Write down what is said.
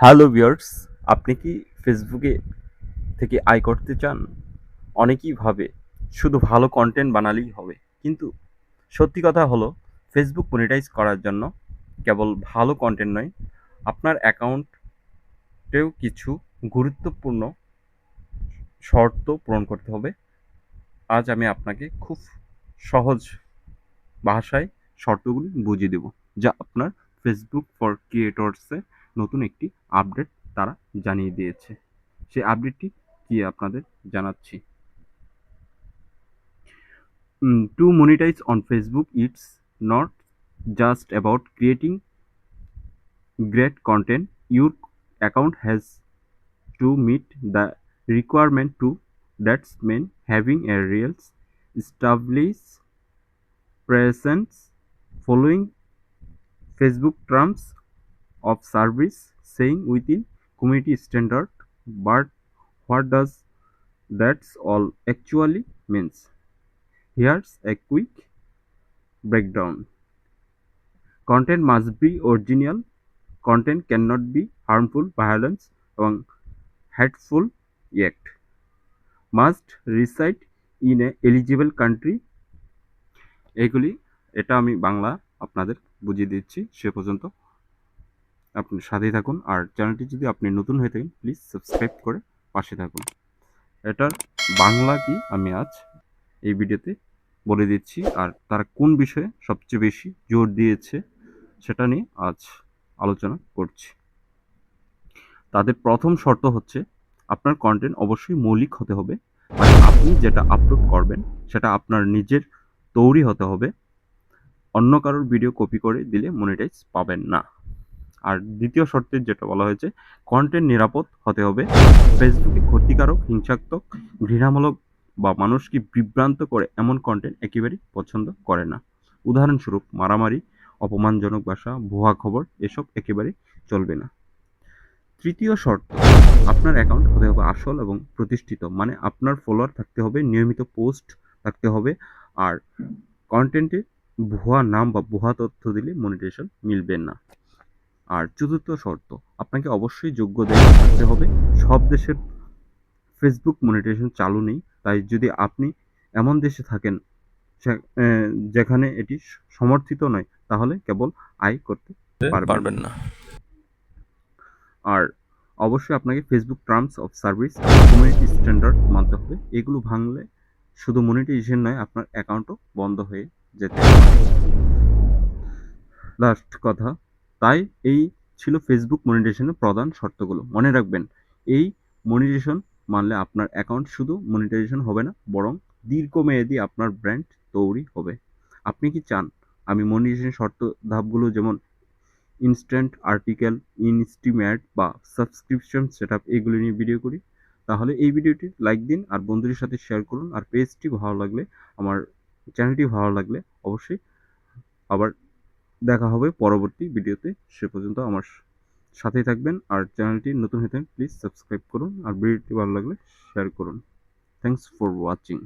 Hello viewers আপনি কি ফেসবুকে থেকে আয় করতে চান? অনেকেই ভাবে শুধু ভালো কন্টেন্ট বানালেই হবে। কিন্তু সত্যি কথা হলো ফেসবুক মনিটাইজ করার জন্য কেবল ভালো কন্টেন্ট নয়, আপনার অ্যাকাউন্টেও কিছু গুরুত্বপূর্ণ শর্ত পূরণ করতে হবে। আজ আমি আপনাকে খুব সহজ ভাষায় শর্তগুলি বুঝিয়ে দেব, যা আপনার ফেসবুক ফর ক্রিয়েটরসে নতুন একটি আপডেট তারা জানিয়ে দিয়েছে। সেই আপডেটটি কি আপনাদের জানাচ্ছি? To monetize on Facebook it's not just about creating great content your account has to meet the requirement to that's main having a reels established presence following Facebook terms of service saying within community standard but what does that's all actually means here's a quick breakdown content must be original content cannot be harmful violence এবং hateful yet must reside in a eligible country এগুলি এটা আমি বাংলা আপনাদের বুঝিয়ে দিচ্ছি সে পর্যন্ত আপনি সাথেই থাকুন। আর চ্যানেলটি যদি আপনি নতুন হয়ে থাকেন প্লিজ সাবস্ক্রাইব করে পাশে থাকুন। এটার বাংলা কি আমি আজ এই ভিডিওতে বলে দিচ্ছি। আর তারা কোন বিষয়ে সবচেয়ে বেশি জোর দিয়েছে সেটা নিয়ে আজ আলোচনা করছি। তাদের প্রথম শর্ত হচ্ছে, আপনার কন্টেন্ট অবশ্যই মৌলিক হতে হবে। মানে আপনি যেটা আপলোড করবেন, সেটা আপনার নিজের তৈরি হতে হবে। অন্য কারোর ভিডিও কপি করে দিলে মনিটাইজ পাবেন না। আর দ্বিতীয় শর্তে যেটা বলা হয়েছে কন্টেন্ট নিরাপদ হতে হবে। ফেসবুকে ক্ষতিকারক, হিংসাত্মক, ঘৃণামূলক বা মানুষকে বিভ্রান্ত করে এমন কন্টেন্ট একেবারেই পছন্দ করে না। উদাহরণস্বরূপ, মারামারি, অপমানজনক ভাষা, ভুয়া খবর, এসব একেবারে চলবে না। তৃতীয় শর্ত, আপনার অ্যাকাউন্ট হতে হবে আসল এবং প্রতিষ্ঠিত মানে আপনার ফলোয়ার থাকতে হবে, নিয়মিত পোস্ট থাকতে হবে, আর কন্টেন্টে ভুয়া নাম বা ভুয়া তথ্য দিলে মনিটেশন মিলবে না। আর চতুর্থ শর্ত আপনাকে অবশ্যই যোগ্য দেশ থাকতে হবে। সব দেশের ফেসবুক মনিটেশন চালু নেই তাই যদি আপনি এমন দেশে থাকেন যেখানে এটি সমর্থিত নয় তাহলে কেবল আয় করতে পারবেন। পারবেন না। আর অবশ্যই আপনাকে Facebook terms of service community standard মানতে হবে। এগুলো ভাঙলে শুধু মনিটাইজেশন নয় আপনার অ্যাকাউন্টও বন্ধ হয়ে যেতে লাস্ট কথা তাই এই ছিল ফেসবুক মনিটাইজেশনের প্রধান শর্তগুলো। মনে রাখবেন, এই মনিটাইজেশন মানলে আপনার অ্যাকাউন্ট শুধু মনিটাইজেশন হবে না, বরং দীর্ঘমেয়াদী আপনার ব্র্যান্ড তৈরি হবে। আপনি কি চান? আমি মনিটাইজেশন শর্ত ধাপগুলো যেমন ইনস্ট্যান্ট আর্টিকেল ইনস্টিমেট বা সাবস্ক্রিপশন সেট আপ এগুলো নিয়ে ভিডিও করি, তাহলে এই ভিডিওটি লাইক দিন আর বন্ধুদের সাথে শেয়ার করুন। আর পেজটি ভালো লাগলে, আমার চ্যানেলটি ভালো লাগলে অবশ্যই আবার দেখা হবে পরবর্তী ভিডিওতে। সে পর্যন্ত আমার সাথেই থাকবেন আর চ্যানেলটি নতুন হয়ে প্লিজ সাবস্ক্রাইব করুন আর ভিডিওটি ভালো লাগলে শেয়ার করুন। Thanks for watching